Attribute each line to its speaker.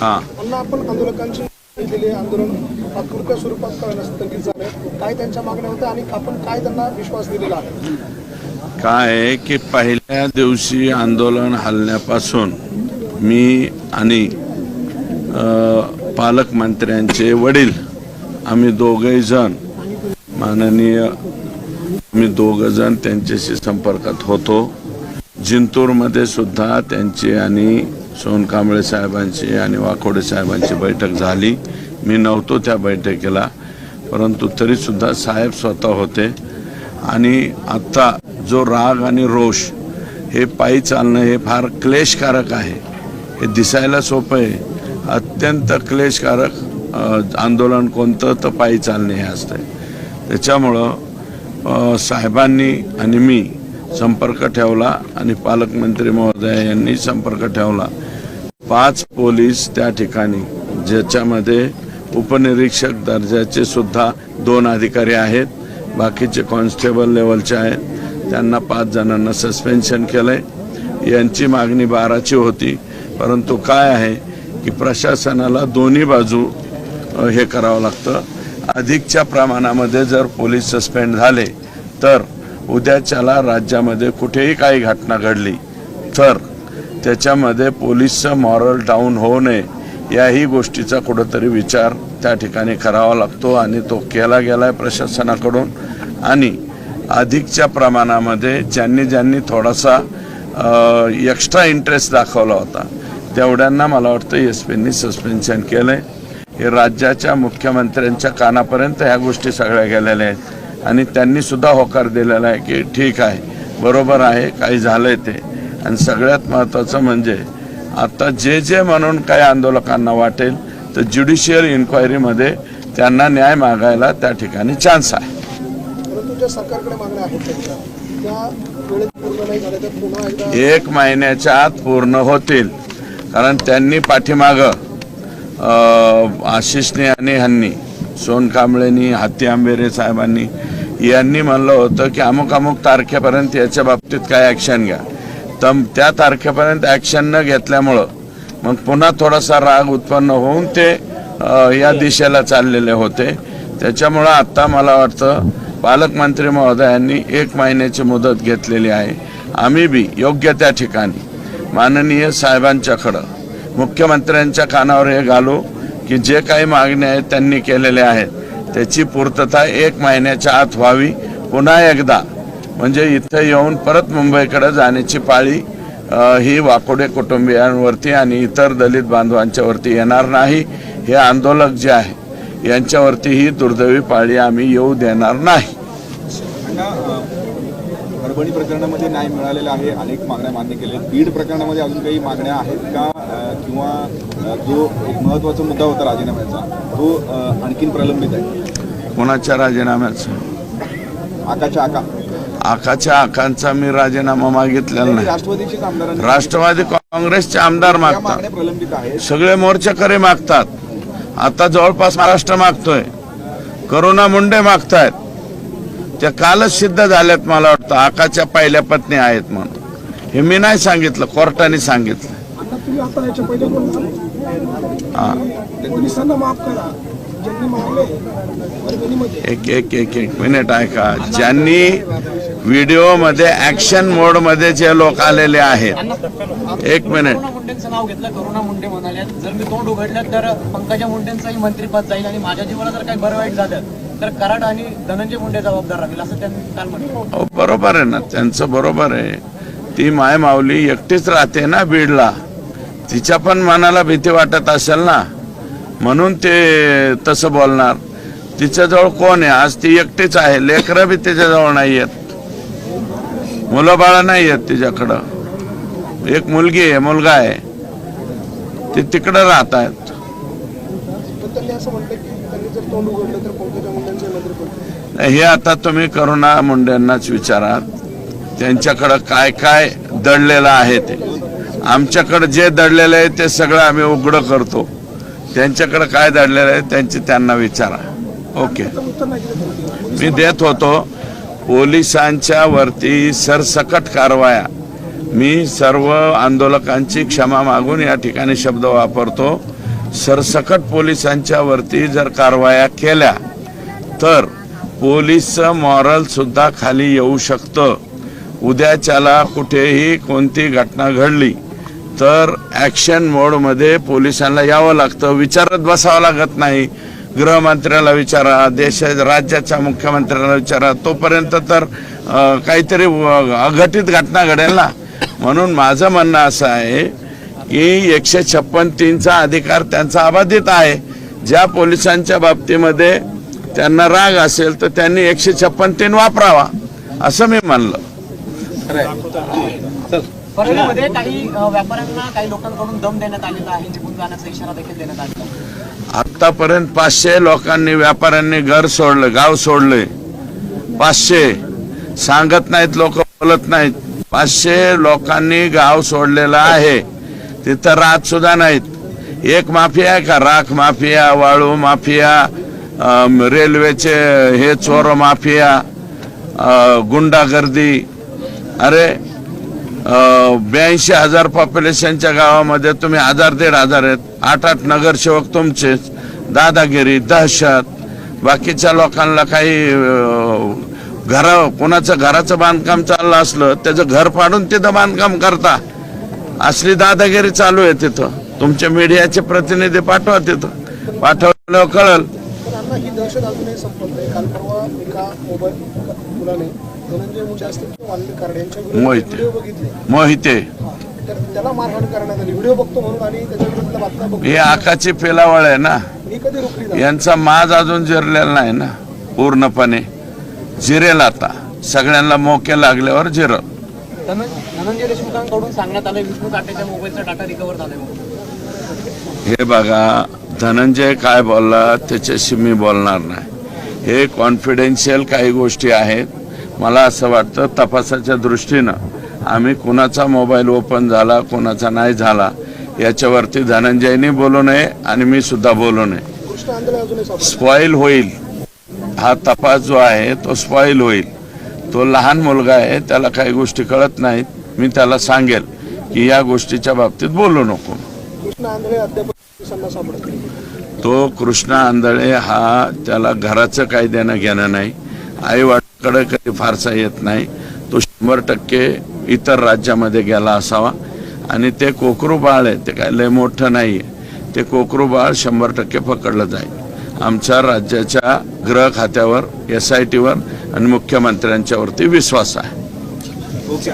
Speaker 1: हा.
Speaker 2: अण्णा आपण आंदोलकांची केलेले आंदोलन तात्पुरत्या स्वरूपात करण्यास स्थगित झालं. काय त्यांच्या मागण्या होत्या आणि आपण काय त्यांना विश्वास दिलेला आहे?
Speaker 1: काय आहे की पहिल्या दिवशी आंदोलन हलण्यापासून मी आणि पालकमंत्र्यांचे वडील आम्ही दोघही जण माननीय मी दोघ जण त्यांच्याशी संपर्कात होतो. जिंतूरमध्ये सुद्धा त्यांची आणि सोनकांबळे साहेबांची आणि वाकोडे साहेबांची बैठक झाली. मी नव्हतो त्या बैठकीला परंतु तरीसुद्धा साहेब स्वतः होते. आणि आत्ता जो राग आणि रोष हे पायी चालणं हे फार क्लेशकारक आहे. हे दिसायला सोपं आहे. अत्यंत क्लेशकारक आंदोलन कोणतं तर पायी चालणे हे असतं त्याच्यामुळं साहेबांनी आणि मी संपर्क ठेवला आणि पालकमंत्री महोदय यांनी संपर्क ठेवला. पाच पोलीस त्या ठिकाणी ज्याच्यामध्ये उपनिरीक्षक दर्जाचे सुद्धा दोन अधिकारी आहेत बाकीचे कॉन्स्टेबल लेवलचे आहेत. त्यांना पाच जणांना सस्पेन्शन केलंय. यांची मागणी बाराची होती परंतु काय आहे की प्रशासनाला दोन्ही बाजू हे करावं लागतं. अधिकच्या प्रमाणामध्ये जर पोलीस सस्पेंड झाले तर उद्याच्याला राज्यामध्ये कुठेही काही घटना घडली तर त्याच्यामध्ये पोलीसचं मॉरल डाऊन होऊ नये याही गोष्टीचा कुठंतरी विचार त्या ठिकाणी करावा लागतो आणि तो केला गेला आहे प्रशासनाकडून. आणि अधिकच्या प्रमाणामध्ये ज्यांनी ज्यांनी थोडासा एक्स्ट्रा इंटरेस्ट दाखवला होता तेवढ्यांना मला वाटतं एस पींनी सस्पेन्शन केलं आहे हे राज्याच्या मुख्यमंत्र्यांच्या कानापर्यंत ह्या गोष्टी सगळ्या गेलेल्या आहेत. आणि त्यांनी सुद्धा होकार दिलेला आहे की ठीक आहे बरोबर आहे काही झालंय ते. आणि सगळ्यात महत्त्वाचं म्हणजे आता जे जे म्हणून काही आंदोलकांना वाटेल तर ज्युडिशियल इन्क्वायरीमध्ये त्यांना न्याय मागायला त्या ठिकाणी चान्स आहे. एक महिन्याच्या आत पूर्ण होतील. कारण त्यांनी पाठीमाग आशिषने आणि ह्यांनी सोन कांबळेनी हाती आंबेरे साहेबांनी यांनी म्हणलं होतं की अमुक अमुक तारखेपर्यंत याच्या बाबतीत काय ॲक्शन घ्या. तर त्या तारखेपर्यंत ॲक्शन न घेतल्यामुळं मग पुन्हा थोडासा राग उत्पन्न होऊन ते या दिशेला चाललेले होते. त्याच्यामुळं आत्ता मला वाटतं पालकमंत्री महोदयांनी एक महिन्याची मुदत घेतलेली आहे. आम्ही बी योग्य त्या ठिकाणी माननीय साहेबांच्याकडं मुख्यमंत्र्यांच्या कानावर हे घालू की जे काही मागण्या आहेत त्यांनी केलेल्या आहेत. त्याची पूर्तता एक महिन्याच्या आत व्हावी. पुन्हा एकदा म्हणजे इथं येऊन परत मुंबईकडे जाण्याची पाळी ही वाकोडे कुटुंबियांवरती आणि इतर दलित बांधवांच्यावरती येणार नाही. हे आंदोलक जे आहे यांच्यावरती ही दुर्दैवी पाळी आम्ही येऊ देणार नाही.
Speaker 3: परभणी प्रकरणामध्ये न्याय मिळालेला आहे. अनेक मागण्या मान्य केल्या. बीड प्रकरणामध्ये अजून काही मागण्या आहेत का? किंवा जो एक महत्त्वाचा मुद्दा होता राजीनाम्याचा तो आणखीन प्रलंबित आहे.
Speaker 1: कोणाच्या राजीनाम्याचं?
Speaker 3: आकाच्या आका.
Speaker 1: आकाच्या आकांचा मी राजीनामा मागितलेला नाही. राष्ट्रवादी काँग्रेसचे आमदार मागतात. सगळे मोर्चेकरी मागतात. आता जवळपास महाराष्ट्र मागतोय. करुणा मुंडे मागतायत. त्या कालच सिद्ध झाल्यात मला वाटतं. आकाच्या पहिल्या पत्नी आहेत म्हणून. हे मी नाही सांगितलं कोर्टाने सांगितलं. एक एक एक एक मिनिट ऐका. ज्यांनी व्हिडिओमध्ये ऍक्शन मोडमध्ये जे लोक आलेले आहेत. एक मिनिट.
Speaker 4: नाव घेतलं करुणा मुंडे म्हणाले. जर मी तोंड उघडलं तर पंकजा मुंडेंचंही मंत्रीपद जाईल आणि माझ्या जीवाला जर काही बरं वाईट झालं तर कराड आणि धनंजय मुंडे जबाबदार राहील असं त्यांनी काल म्हटलं.
Speaker 1: बरोबर आहे ना त्यांचं बरोबर आहे. ती माय माऊली एकटीच राहते ना बीडला. तिच्या पण मनाला भीती वाटत असेल ना. म्हणून ते तसं बोलणार. तिच्याजवळ कोण आहे? आज ती एकटीच आहे. लेकरं बी तिच्याजवळ नाही आहेत. मुलं बाळं नाही आहेत तिच्याकडं. एक मुलगी आहे मुलगा आहे. ते तिकडं राहत आहेत
Speaker 2: तोंड उघडलं तर पंकजा मुंडेंचे मंत्रिपद
Speaker 1: हे आता तुम्ही करुणा मुंडेंनाच विचारा. त्यांच्याकडं काय काय दडलेलं आहे ते. आमच्याकडं जे दडलेलं आहे ते सगळं आम्ही उघडं करतो. त्यांच्याकडं काय दडलेलं आहे त्यांचे त्यांना विचारा. ओके. मी देत होतो पोलिसांच्या वरती सरसकट कारवाया. मी सर्व आंदोलकांची क्षमा मागून या ठिकाणी शब्द वापरतो. सरसकट पोलिसांच्या वरती जर कारवाया केल्या तर पोलीसचं मॉरल सुद्धा खाली येऊ शकतं. उद्याच्याला कुठेही कोणती घटना घडली तर ॲक्शन मोडमध्ये पोलिसांना यावं लागतं. विचारत बसावं लागत नाही. गृहमंत्र्याला विचारा देश राज्याच्या मुख्यमंत्र्याला विचारा. तोपर्यंत तर काहीतरी अघटित घटना घडेल ना. म्हणून माझं म्हणणं असं आहे की एकशे छप्पन तीनचा अधिकार त्यांचा अबाधित आहे. ज्या पोलिसांच्या बाबतीमध्ये त्यांना राग असेल तर त्यांनी एकशे छप्पन तीन वापरावा असं मी म्हणलं.
Speaker 4: परळीमध्ये काही अ, व्यापाऱ्यांना काही लोकांकडून दम देण्यात आलेला आहे निघून जाण्याचा इशारा देखील देण्यात आलेला आहे.
Speaker 1: आतापर्यंत पाचशे लोकांनी व्यापाऱ्यांनी घर सोडलं गाव सोडले पाचशे. सांगत नाहीत लोक बोलत नाहीत. पाचशे लोकांनी गाव सोडलेलं आहे. तिथं राहत सुद्धा नाहीत. एक माफिया आहे का? राख माफिया वाळू माफिया रेल्वेचे हे चोर माफिया गुंडागर्दी. अरे ब्याऐंशी हजार पॉप्युलेशनच्या गावामध्ये तुम्ही हजार दीड हजार आहेत. आठ आठ नगरसेवक तुमचेच दादागिरी दहशत. बाकीच्या लोकांना काही घर कोणाचं घराचं बांधकाम चाललं असलं त्याचं घर पाडून तिथं बांधकाम करता. असली दादागिरी चालू आहे तिथं. तुमचे मीडियाचे प्रतिनिधी पाठवा तिथं. पाठवल्यावर कळल. मोहिते. मोहिते.
Speaker 2: हा.
Speaker 1: आकाची पेलावळ आहे ना. यांचा माज अजून जिरलेला नाही ना. पूर्णपणे. जिरेल आता. सगळ्यांना मोके लागल्यावर जिरल.
Speaker 4: धनंजय देशमुखांकडून सांगण्यात आलं विष्णू काटेच्या मोबाईलचा डाटा रिकव्हर झालाय
Speaker 1: हे बघा धनंजय काय बोलला त्याच्याशी मी बोलणार नाही. हे कॉन्फिडेन्शियल काही गोष्टी आहेत. मला असं वाटतं तपासाच्या दृष्टीनं आम्ही कुणाचा मोबाईल ओपन झाला कुणाचा नाही झाला याच्यावरती धनंजयनी बोलू नये आणि मी सुद्धा बोलू नये. स्पॉईल होईल. हा तपास जो आहे तो स्पॉईल होईल. तो लहान मुलगा आहे त्याला काही गोष्टी कळत नाहीत. मी त्याला सांगेल की या गोष्टीच्या बाबतीत बोलू नको. तो कृष्णा आंधळे हा त्याला घराचं काही देणं घेणं नाही. आई वडिलांकडे कधी फारसा येत नाही. तो शंभर टक्के इतर राज्यामध्ये गेला असावा. आणि ते कोकरू बाळ आहे ते काय लय मोठं नाही आहे ते कोकरू बाळ शंभर टक्के पकडलं जाईल. आमच्या राज्याच्या गृह खात्यावर एस आय टीवर आणि मुख्यमंत्र्यांच्यावरती विश्वास आहे.
Speaker 3: ओके.